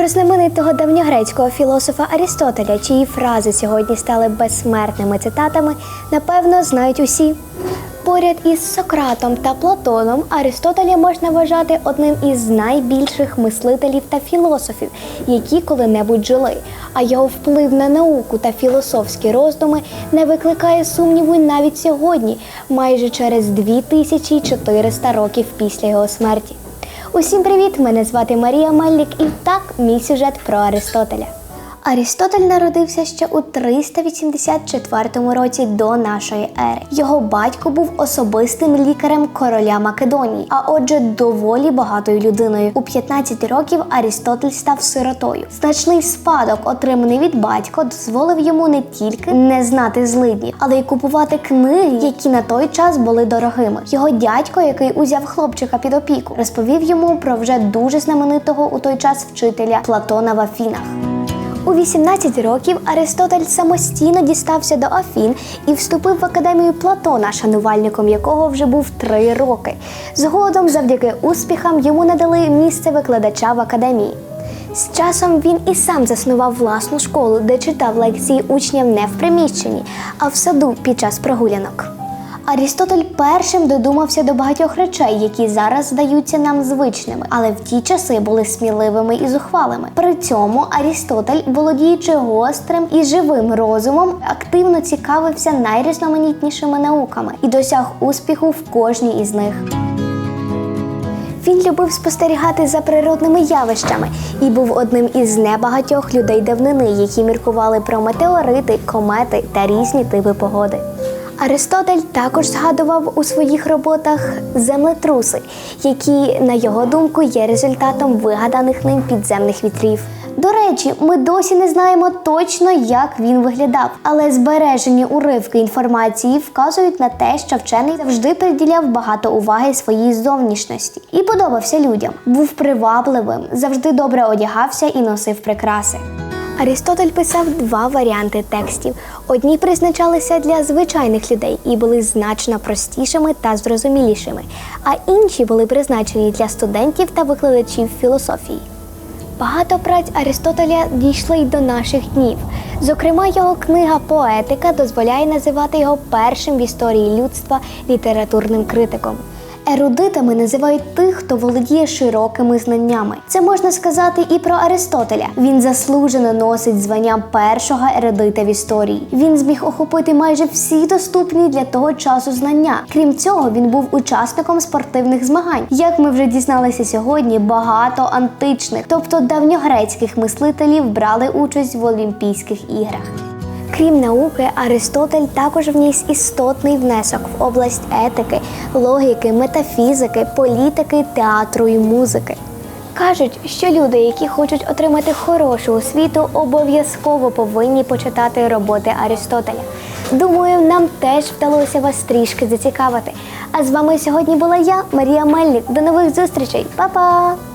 Про знаменитого давньогрецького філософа Арістотеля, чиї фрази сьогодні стали безсмертними цитатами, напевно, знають усі. Поряд із Сократом та Платоном Аристотеля можна вважати одним із найбільших мислителів та філософів, які коли-небудь жили. А його вплив на науку та філософські роздуми не викликає сумніву навіть сьогодні, майже через 2400 років після його смерті. Усім привіт! Мене звати Марія Мельник, і так мій сюжет про Аристотеля. Арістотель народився ще у 384 році до нашої ери. Його батько був особистим лікарем короля Македонії, а отже, доволі багатою людиною. У 15 років Арістотель став сиротою. Значний спадок, отриманий від батька, дозволив йому не тільки не знати злидні, але й купувати книги, які на той час були дорогими. Його дядько, який узяв хлопчика під опіку, розповів йому про вже дуже знаменитого у той час вчителя Платона в Афінах. У 18 років Аристотель самостійно дістався до Афін і вступив в академію Платона, шанувальником якого вже був три роки. Згодом, завдяки успіхам, йому надали місце викладача в академії. З часом він і сам заснував власну школу, де читав лекції учням не в приміщенні, а в саду під час прогулянок. Арістотель першим додумався до багатьох речей, які зараз здаються нам звичними, але в ті часи були сміливими і зухвалими. При цьому Арістотель, володіючи гострим і живим розумом, активно цікавився найрізноманітнішими науками і досяг успіху в кожній із них. Він любив спостерігати за природними явищами і був одним із небагатьох людей давнини, які міркували про метеорити, комети та різні типи погоди. Аристотель також згадував у своїх роботах землетруси, які, на його думку, є результатом вигаданих ним підземних вітрів. До речі, ми досі не знаємо точно, як він виглядав, але збережені уривки інформації вказують на те, що вчений завжди приділяв багато уваги своїй зовнішності і подобався людям. Був привабливим, завжди добре одягався і носив прикраси. Арістотель писав два варіанти текстів. Одні призначалися для звичайних людей і були значно простішими та зрозумілішими, а інші були призначені для студентів та викладачів філософії. Багато праць Аристотеля дійшли й до наших днів. Зокрема, його книга Поетика дозволяє називати його першим в історії людства літературним критиком. Ерудитами називають тих, хто володіє широкими знаннями. Це можна сказати і про Аристотеля. Він заслужено носить звання першого ерудита в історії. Він зміг охопити майже всі доступні для того часу знання. Крім цього, він був учасником спортивних змагань. Як ми вже дізналися сьогодні, багато античних, тобто давньогрецьких мислителів брали участь в Олімпійських іграх. Крім науки, Аристотель також вніс істотний внесок в область етики, логіки, метафізики, політики, театру і музики. Кажуть, що люди, які хочуть отримати хорошу освіту, обов'язково повинні почитати роботи Аристотеля. Думаю, нам теж вдалося вас трішки зацікавити. А з вами сьогодні була я, Марія Мельник. До нових зустрічей, Па-па!